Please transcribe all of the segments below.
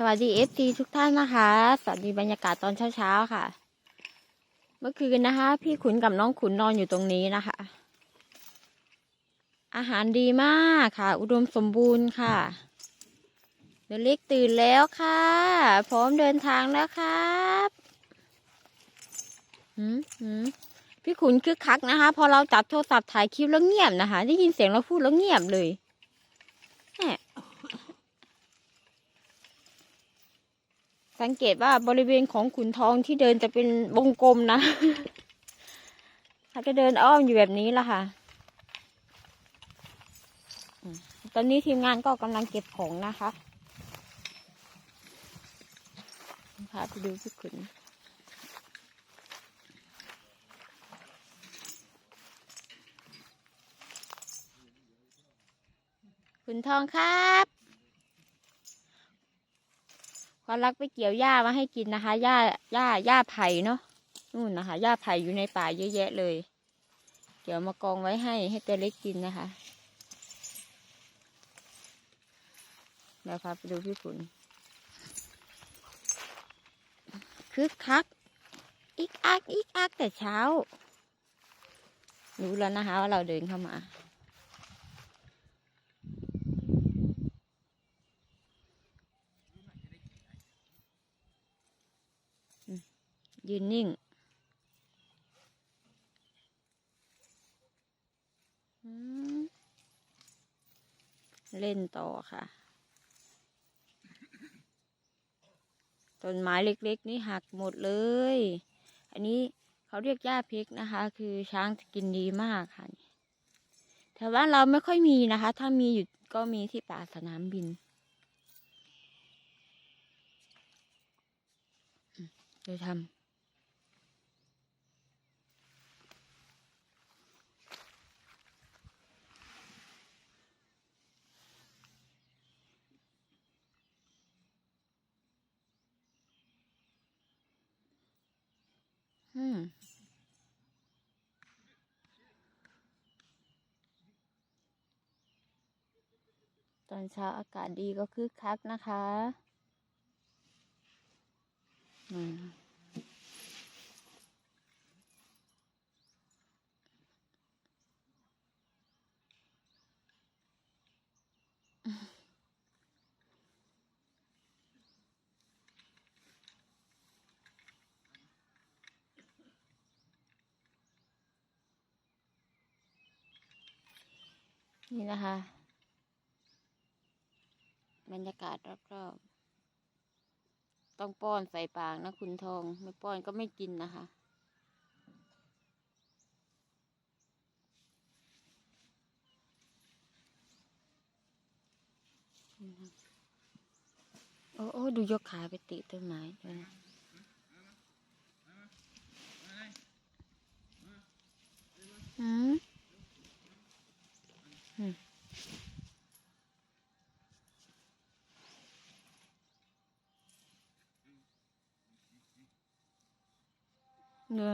สวัสดีเอฟซีทุกท่านนะคะ สวัสดีบรรยากาศตอนเช้าๆค่ะ เมื่อคืนนะคะ พี่ขุนกับน้องขุนนอนอยู่ตรงนี้นะคะ อาหารดีมากค่ะ อุดมสมบูรณ์ค่ะเดล็กตื่นแล้วค่ะ พร้อมเดินทางแล้วครับหืมหืมพี่ขุนคึกคักนะคะ พอเราจับโทรศัพท์ถ่ายคลิปแล้วเงียบนะคะ ได้ยินเสียงเราพูดแล้วเงียบเลยแหม สังเกตว่าบริเวณของขุนทองที่เดินจะเป็นวงกลมนะเขาจะเดินอ้อมอยู่แบบนี้ละค่ะ ตอนนี้ทีมงานก็กำลังเก็บของนะคะพาไปดูพี่ขุนขุนทองครับ ความรักไปเกี่ยวหญ้ามาให้กินนะคะหญ้าหญ้าหญ้าไผ่เนาะนู่นนะคะหญ้าไผ่อยู่ในป่าเยอะแยะเลยเกี่ยวมากองไว้ให้ให้ตัวเล็กกินนะคะเดี๋ยวพาไปดูพี่ขุนคึกคักอีกอักอีกอักแต่เช้ารู้แล้วนะคะว่าเราเดินเข้ามา ยืนนิ่งเล่นต่อค่ะ ต้นไม้เล็กๆ นี่หักหมดเลย อันนี้เขาเรียกหญ้าเพกนะคะ คือช้างจะกินดีมากค่ะแต่ว่าเราไม่ค่อยมีนะคะ ถ้ามีอยู่ก็มีที่ป่าสนามบิน เดี๋ยวทำ อืมตอนเช้าอากาศดีก็คึกคักนะคะ อืม นี่นะคะ บรรยากาศรอบๆ ต้องป้อนใส่ปากนะคุณทอง ไม่ป้อนก็ไม่กินนะคะโอ้โอ้ดูยกขาไปติต้นไม้ด้วยนะอืมอืม เนื้อ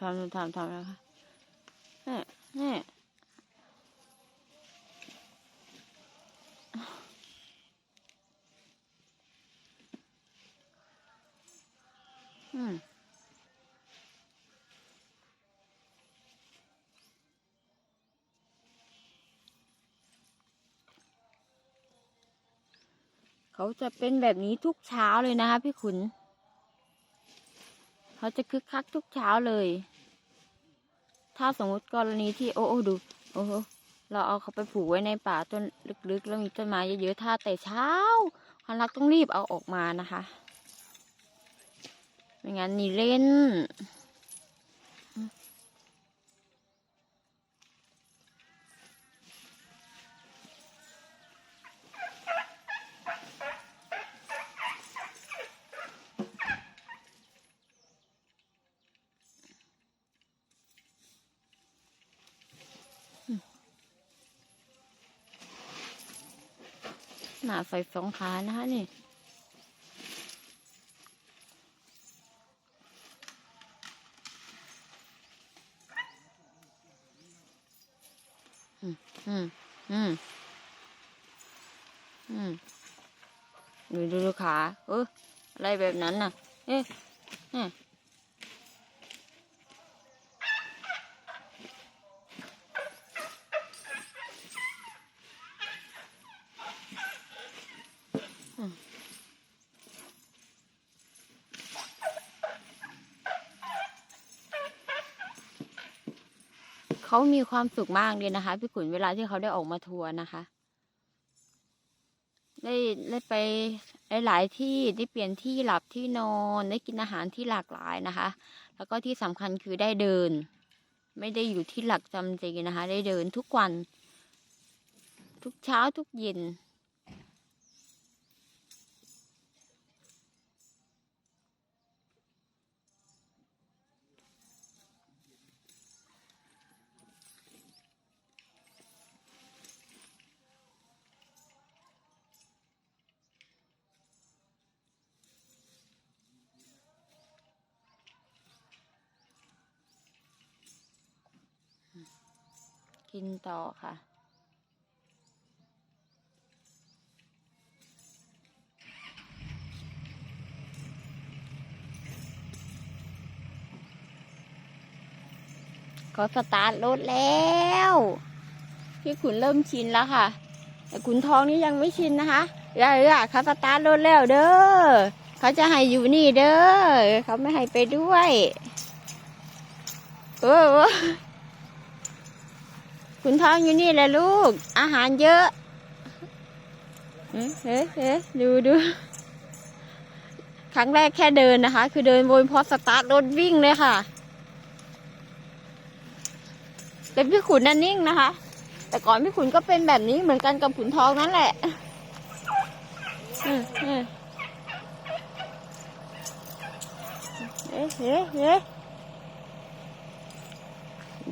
ทำทำทำแล้วค่ะนี่นี่อืม เขาจะเป็นแบบนี้ทุกเช้าเลยนะคะพี่ขุน เขาจะคึกคักทุกเช้าเลย ถ้าสมมติกรณีที่โอ้โอดูโอ้โหเราเอาเขาไปผูกไว้ในป่าต้นลึกๆ แล้วมีต้นไม้เยอะๆถ้าแต่เช้าคันรักต้องรีบเอาออกมานะคะไม่งั้นนี่เล่น หนาใส่สองขานะคะนี่อืมอืมอืมอืมดูดูดูขาเอออะไรแบบนั้นน่ะ เอ๊ะ เขามีความสุขมากเลยนะคะ พี่ขุนเวลาที่เขาได้ออกมาทัวร์นะคะ ได้ได้ไปหลาย ๆ ที่ได้เปลี่ยนที่หลับที่นอนได้กินอาหารที่หลากหลายนะคะ แล้วก็ที่สำคัญคือได้เดิน ไม่ได้อยู่ที่หลักจำจนะคะ ได้เดินทุกวัน ทุกเช้าทุกเย็น กินต่อค่ะ ก็สตาร์ทรถแล้ว พี่ขุนเริ่มชินแล้วค่ะ แต่ขุนทองนี่ยังไม่ชินนะคะเดี๋ยวๆเขาสตาร์ทรถแล้วเด้อเขาจะให้อยู่นี่เด้อเขาไม่ให้ไปด้วย เออ คุณทองอยู่นี่แหละลูก อาหารเยอะเฮ้เฮ้เฮ้ดูดู ครั้งแรกแค่เดินนะคะ คือเดินวนพอสตาร์ทรถวิ่งเลยค่ะแต่พี่ขุนนั่นนิ่งนะคะ แต่ก่อนพี่ขุนก็เป็นแบบนี้เหมือนกันกับขุนทองนั่นแหละเออเออเฮ้เฮ้เฮ้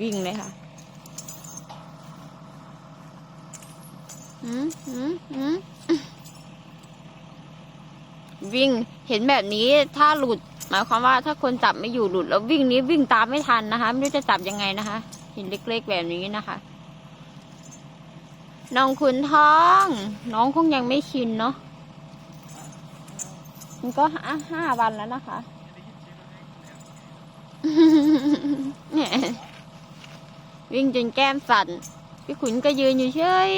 วิ่งเลยค่ะ อืมอืมอืม วิ่งเห็นแบบนี้ถ้าหลุด หมายความว่าถ้าคนจับไม่อยู่หลุด แล้ววิ่งนี้วิ่งตามไม่ทันนะคะ ไม่รู้จะจับยังไงนะคะเห็นเล็กๆแบบนี้นะคะ น้องขุนทอง น้องคงยังไม่ชินเนาะมันก็ห้าห้าวันแล้วนะคะเนี่ยวิ่งจนแก้มสั่นพี่ขุนก็ยืนอยู่เฉย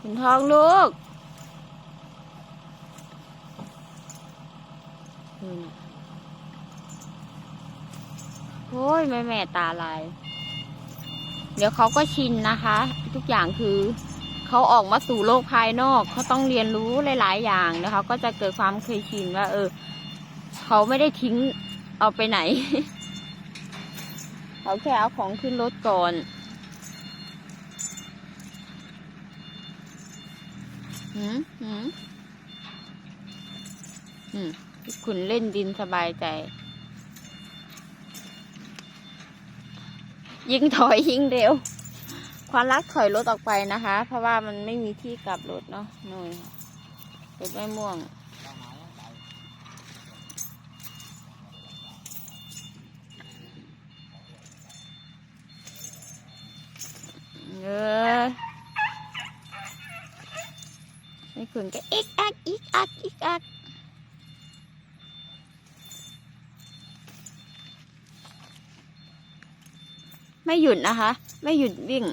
ขุนทองลูกดูนะโอ้ยแม่แม่ตาลาย เดี๋ยวเขาก็ชินนะคะ ทุกอย่างคือเขาออกมาสู่โลกภายนอก เขาต้องเรียนรู้หลาย ๆ อย่างแล้วเขาก็จะเกิดความเคยชินว่า เออ เขาไม่ได้ทิ้งเอาไปไหน เขาแค่เอาของขึ้นรถก่อน หืมหืมอืมคุณเล่นดินสบายใจ ยิ่งถอยยิ่งเร็ว ความรักถอยรถออกไปนะคะ เพราะว่ามันไม่มีที่กลับรถเนาะนู่นเป็นไม่ม่วง นี่คุณก็อีกอักอีกอักอีกอักไม่หยุดนะคะ ไม่หยุดวิ่ง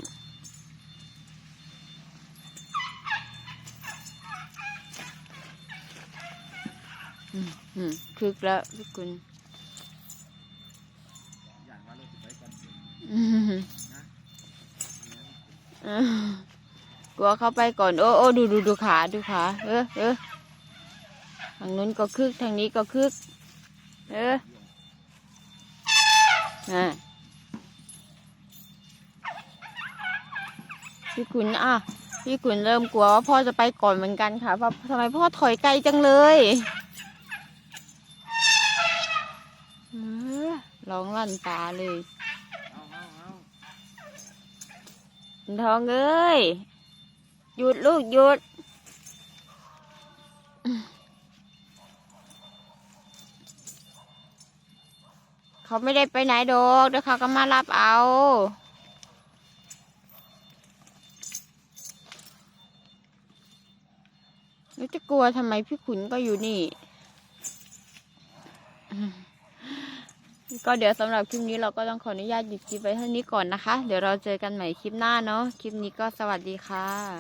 อืมอืมคึกแล้วพี่คุณอย่างว่าเราสิไปก่อนเสียอืมเออ กลัวเข้าไปก่อน โอ้โอ้ดูดูดูขาดูขาเออเออทางนู้นก็คึกทางนี้ก็คึก เอออะพี่ขุนอะพี่ขุนเริ่มกลัวว่าพ่อจะไปก่อนเหมือนกันค่ะเพราะทำไมพ่อถอยไกลจังเลยเออร้องลั่นตาเลยเอาเอาเอาขุนทองเอ้ย หยุดลูกหยุดเขาไม่ได้ไปไหนดอกเดี๋ยวเขาก็มารับเอาแล้วจะกลัวทำไมพี่ขุนก็อยู่นี่ ก็เดี๋ยวสำหรับคลิปนี้เราก็ต้องขออนุญาตหยุดคลิปไว้เท่านี้ก่อนนะคะ เดี๋ยวเราเจอกันใหม่คลิปหน้าเนาะ คลิปนี้ก็สวัสดีค่ะ